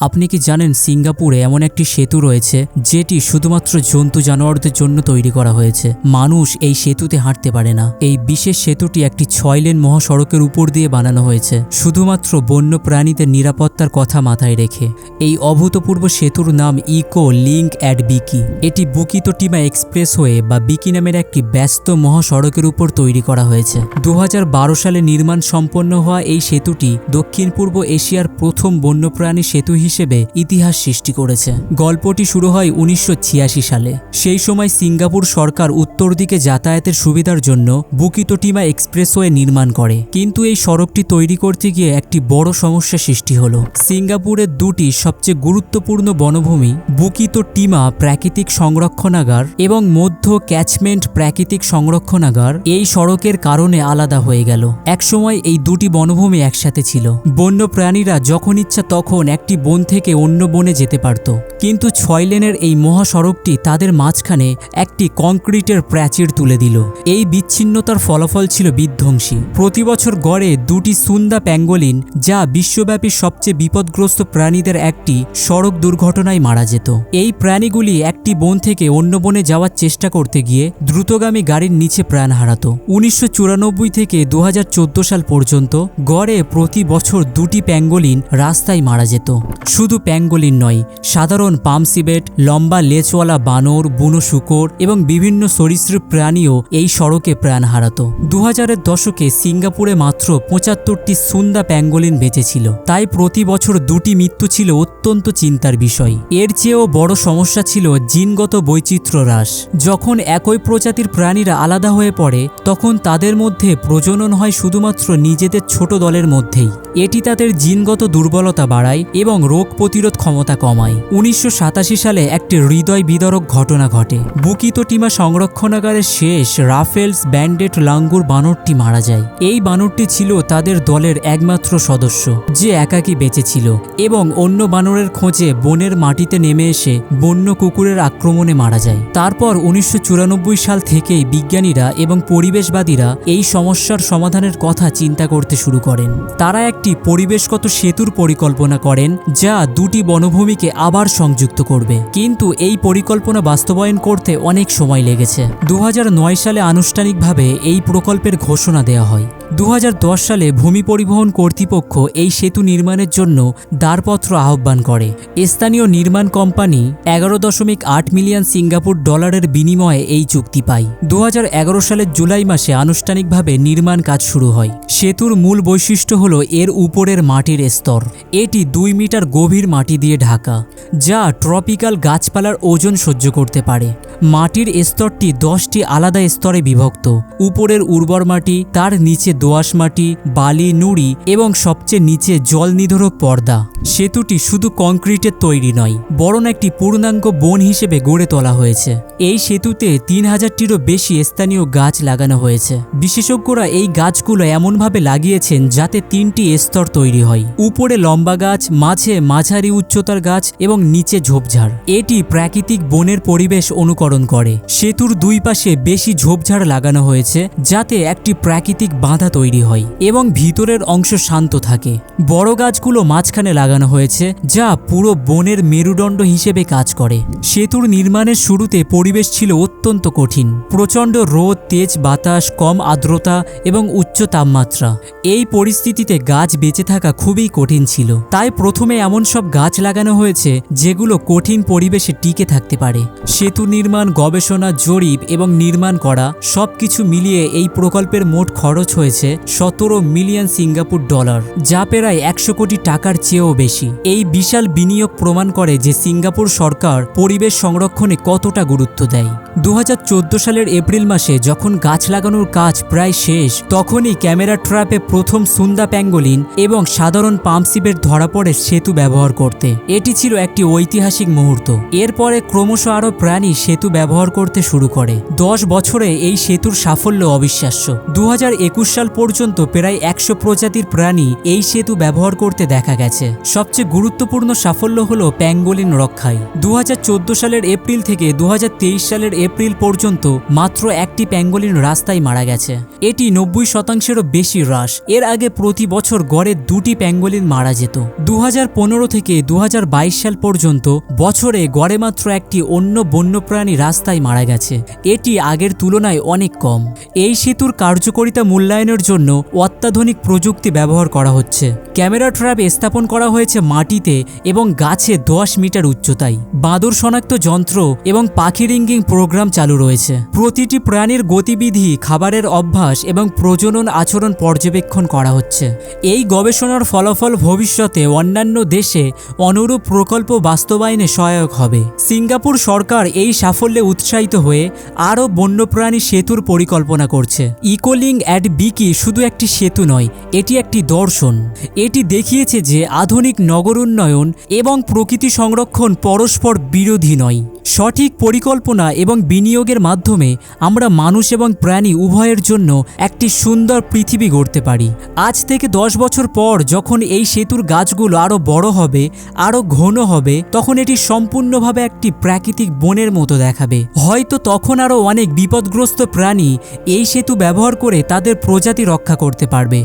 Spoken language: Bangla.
আপনি কি জানেন সিঙ্গাপুরে এমন একটি সেতু রয়েছে, যেটি শুধুমাত্র জন্তু জানোয়ারদের জন্য তৈরি করা হয়েছে। মানুষ এই সেতুতে হাঁটতে পারে না। এই বিশেষ সেতুটি একটি ছয় লেন মহাসড়কের উপর দিয়ে বানানো হয়েছে। শুধুমাত্র বন্য প্রাণীদের নিরাপত্তার কথা মাথায় রেখে। এই অভূতপূর্ব সেতুর নাম ইকো লিঙ্ক অ্যাট বিকি। এটি বুকিতো টিমা এক্সপ্রেসওয়ে বা বিকি নামের একটি ব্যস্ত মহাসড়কের উপর তৈরি করা হয়েছে। দু হাজার বারো সালে নির্মাণ সম্পন্ন হওয়া এই সেতুটি দক্ষিণ পূর্ব এশিয়ার প্রথম বন্যপ্রাণী সেতু হিসেবে ইতিহাস সৃষ্টি করেছে। গল্পটি শুরু হয় উনিশশো ছিয়াশি সালে। সেই সময় সিঙ্গাপুর সরকার উত্তর দিকে যাতায়াতের সুবিধার জন্য বুকিতোটিমা এক্সপ্রেসওয়ে নির্মাণ করে। কিন্তু এই সড়কটি তৈরি করতে গিয়ে একটি বড় সমস্যা সৃষ্টি হলো। সিঙ্গাপুরের দুটি সবচেয়ে গুরুত্বপূর্ণ বনভূমি, বুকিতো টিমা প্রাকৃতিক সংরক্ষণাগার এবং মধ্য ক্যাচমেন্ট প্রাকৃতিক সংরক্ষণাগার এই সড়কের কারণে আলাদা হয়ে গেল। একসময় এই দুটি বনভূমি একসাথে ছিল। বন্য প্রাণীরা যখন ইচ্ছা তখন একটি বন থেকে অন্য বনে যেতে পারত। কিন্তু ছয় লেনের এই মহাসড়কটি তাদের মাঝখানে একটি কংক্রিটের প্রাচীর তুলে দিল। এই বিচ্ছিন্নতার ফলাফল ছিল বিধ্বংসী। প্রতি বছর গড়ে দুটি সুন্দা প্যাঙ্গোলিন, যা বিশ্বব্যাপী সবচেয়ে বিপদগ্রস্ত প্রাণীদের একটি সড়ক দুর্ঘটনায় মারা যেত। এই প্রাণীগুলি একটি বন থেকে অন্য বনে যাওয়ার চেষ্টা করতে গিয়ে দ্রুতগামী গাড়ির নিচে প্রাণ হারাত। উনিশশো চুরানব্বই থেকে দু হাজার চোদ্দ সাল পর্যন্ত গড়ে প্রতি বছর দুটি প্যাঙ্গোলিন রাস্তায় মারা যেত। শুধু প্যাঙ্গোলিন নয়, সাধারণ পামসিবেট লম্বা লেজওয়ালা বানর, বুনো শুকর এবং বিভিন্ন সরীসৃপ প্রাণীও এই সড়কে প্রাণ হারাতো। দু হাজারের দশকে সিঙ্গাপুরে মাত্র পঁচাত্তরটি সুন্দা প্যাঙ্গোলিন বেঁচেছিল। তাই প্রতি বছর দুটি মৃত্যু ছিল অত্যন্ত চিন্তার বিষয়। এর চেয়েও বড় সমস্যা ছিল জিনগত বৈচিত্র্য হ্রাস। যখন একই প্রজাতির প্রাণীরা আলাদা হয়ে পড়ে, তখন তাদের মধ্যে প্রজনন হয় শুধুমাত্র নিজেদের ছোট দলের মধ্যেই। এটি তাদের জিনগত দুর্বলতা বাড়ায় এবং রোগ প্রতিরোধ ক্ষমতা কমায়। উনিশশো সাতাশি সালে একটি হৃদয় বিদারক ঘটনা ঘটে। বুকিতো টিমা সংরক্ষণাগারের শেষ রাফেলস ব্যান্ডেট লাঙ্গুর বানরটি মারা যায়। এই বানরটি ছিল তাদের দলের একমাত্র সদস্য, যে একাকী বেঁচে ছিল এবং অন্য বানরের খোঁজে বনের মাটিতে নেমে এসে বন্য কুকুরের আক্রমণে মারা যায়। তারপর উনিশশো চুরানব্বই সাল থেকেই বিজ্ঞানীরা এবং পরিবেশবাদীরা এই সমস্যার সমাধানের কথা চিন্তা করতে শুরু করেন। তারা একটি পরিবেশগত সেতুর পরিকল্পনা করেন যা দুটি বনভূমিকে আবার সংযুক্ত করবে। কিন্তু এই পরিকল্পনা বাস্তবায়ন করতে অনেক সময় লেগেছে। দু হাজার নয় সালে আনুষ্ঠানিকভাবে এই প্রকল্পের ঘোষণা দেওয়া হয়। দু হাজার দশ সালে ভূমি পরিবহন কর্তৃপক্ষ এই সেতু নির্মাণের জন্য দারপত্র আহ্বান করে। স্থানীয় নির্মাণ কোম্পানি এগারো দশমিক আট মিলিয়ন সিঙ্গাপুর ডলারের বিনিময়ে এই চুক্তি পায়। দু হাজার এগারো সালের জুলাই মাসে আনুষ্ঠানিকভাবে নির্মাণ কাজ শুরু হয়। সেতুর মূল বৈশিষ্ট্য হল এর উপরের মাটির স্তর। এটি দুই মিটার গভীর মাটি দিয়ে ঢাকা, যা ট্রপিক্যাল গাছপালার ওজন সহ্য করতে পারে। মাটির স্তরটি দশটি আলাদা স্তরে বিভক্ত। উপরের উর্বর মাটি, তার নিচে দোআঁশ মাটি, বালি, নুড়ি এবং সবচেয়ে নিচে জল নিধরক পর্দা। সেতুটি শুধু কংক্রিটের তৈরি নয়, বরং একটি পূর্ণাঙ্গ বন হিসেবে গড়ে তোলা হয়েছে। এই সেতুতে তিন হাজারটিরও বেশি স্থানীয় গাছ লাগানো হয়েছে। বিশেষজ্ঞরা এই গাছগুলো এমনভাবে লাগিয়েছেন যাতে তিনটি স্তর তৈরি হয়। উপরে লম্বা গাছ, মাঝে মাঝারি উচ্চতার গাছ এবং নিচে ঝোপঝাড়। এটি প্রাকৃতিক বনের পরিবেশ অনুকরণ করে। সেতুর দুই পাশে বেশি ঝোপঝাড় লাগানো হয়েছে, যাতে একটি প্রাকৃতিক বাঁধা তৈরি হয় এবং ভিতরের অংশ শান্ত থাকে। বড় গাছগুলো মাঝখানে লাগানো হয়েছে, যা পুরো বনের মেরুদণ্ড হিসেবে কাজ করে। সেতুর নির্মাণের শুরুতে পরিবেশ ছিল অত্যন্ত কঠিন। প্রচণ্ড রোদ, তেজ, বাতাস, কম আর্দ্রতা এবং উচ্চ তাপমাত্রা। এই পরিস্থিতিতে গাছ বেঁচে থাকা খুবই কঠিন ছিল। তাই প্রথমে এমন সব গাছ লাগানো হয়েছে, যেগুলো কঠিন পরিবেশে টিকে থাকতে পারে। সেতু নির্মাণ গবেষণা, জরিপ এবং নির্মাণ করা সবকিছু মিলিয়ে এই প্রকল্পের মোট খরচ হয়েছে সতেরো মিলিয়ন সিঙ্গাপুর ডলার, যা প্রায় একশো কোটি টাকার চেয়েও বেশি। এই বিশাল বিনিয়োগ প্রমাণ করে যে সিঙ্গাপুর সরকার পরিবেশ সংরক্ষণে কতটা গুরুত্ব দেয়। দু হাজার চোদ্দ সালের এপ্রিল মাসে যখন গাছ লাগানোর কাজ প্রায় শেষ, তখনই ক্যামেরা ট্র্যাপে প্রথম সুন্দা প্যাঙ্গোলিন এবং সাধারণ পাম্পসিপের ধরা পড়ে সেতু ব্যবহার করতে। এটি ছিল একটি ঐতিহাসিক মুহূর্ত। এরপরে ক্রমশ আরও প্রাণী সেতু সেতু ব্যবহার করতে শুরু করে। দশ বছরে এই সেতুর সাফল্য অবিশ্বাস্য। দু হাজার একুশ সাল পর্যন্ত প্রায় একশো প্রজাতির প্রাণী এই সেতু ব্যবহার করতে দেখা গেছে। সবচেয়ে গুরুত্বপূর্ণ সাফল্য হল প্যাঙ্গোলিন রক্ষায়। দুহাজার চোদ্দ সালের এপ্রিল থেকে দুহাজার তেইশ সালের এপ্রিল পর্যন্ত মাত্র একটি প্যাঙ্গোলিন রাস্তায় মারা গেছে। এটি নব্বই শতাংশেরও বেশি হ্রাস। এর আগে প্রতি বছর গড়ে দুটি প্যাঙ্গোলিন মারা যেত। দু হাজার পনেরো থেকে দু হাজার বাইশ সাল পর্যন্ত বছরে গড়ে মাত্র একটি অন্য বন্যপ্রাণী রাস্তায় মারা গেছে। এটি আগের তুলনায় অনেক কম। এই সেতুর কার্যকারিতা মূল্যায়নের জন্য অত্যাধুনিক প্রযুক্তি ব্যবহার করা হচ্ছে। ক্যামেরা ট্র্যাপ স্থাপন করা হয়েছে মাটিতে এবং গাছে দশ মিটার উচ্চতায়। বাঁদর শনাক্ত যন্ত্র এবং পাখি রিঙ্গিং প্রোগ্রাম চালু রয়েছে। প্রতিটি প্রাণীর গতিবিধি, খাবারের অভ্যাস এবং প্রজনন আচরণ পর্যবেক্ষণ করা হচ্ছে। এই গবেষণার ফলাফল ভবিষ্যতে অন্যান্য দেশে অনুরূপ প্রকল্প বাস্তবায়নে সহায়ক হবে। সিঙ্গাপুর সরকার এই সাফল্যে উৎসাহিত হয়ে আরও বন্যপ্রাণী সেতুর পরিকল্পনা করছে। ইকোলিং অ্যাট বিকি শুধু একটি সেতু নয়, এটি একটি দর্শন। এটি দেখিয়েছে যে আধুনিক নগর উন্নয়ন এবং প্রকৃতি সংরক্ষণ পরস্পর বিরোধী নয়। সঠিক পরিকল্পনা এবং বিনিয়োগের মাধ্যমে আমরা মানুষ এবং প্রাণী উভয়ের জন্য একটি সুন্দর পৃথিবী গড়তে পারি। আজ থেকে দশ বছর পর যখন এই সেতুর গাছগুলো আরও বড় হবে, আরও ঘন হবে, তখন এটি সম্পূর্ণভাবে একটি প্রাকৃতিক বনের মতো দেখাবে। হয়তো তখন আরও অনেক বিপদগ্রস্ত প্রাণী এই সেতু ব্যবহার করে তাদের প্রজাতি রক্ষা করতে পারবে।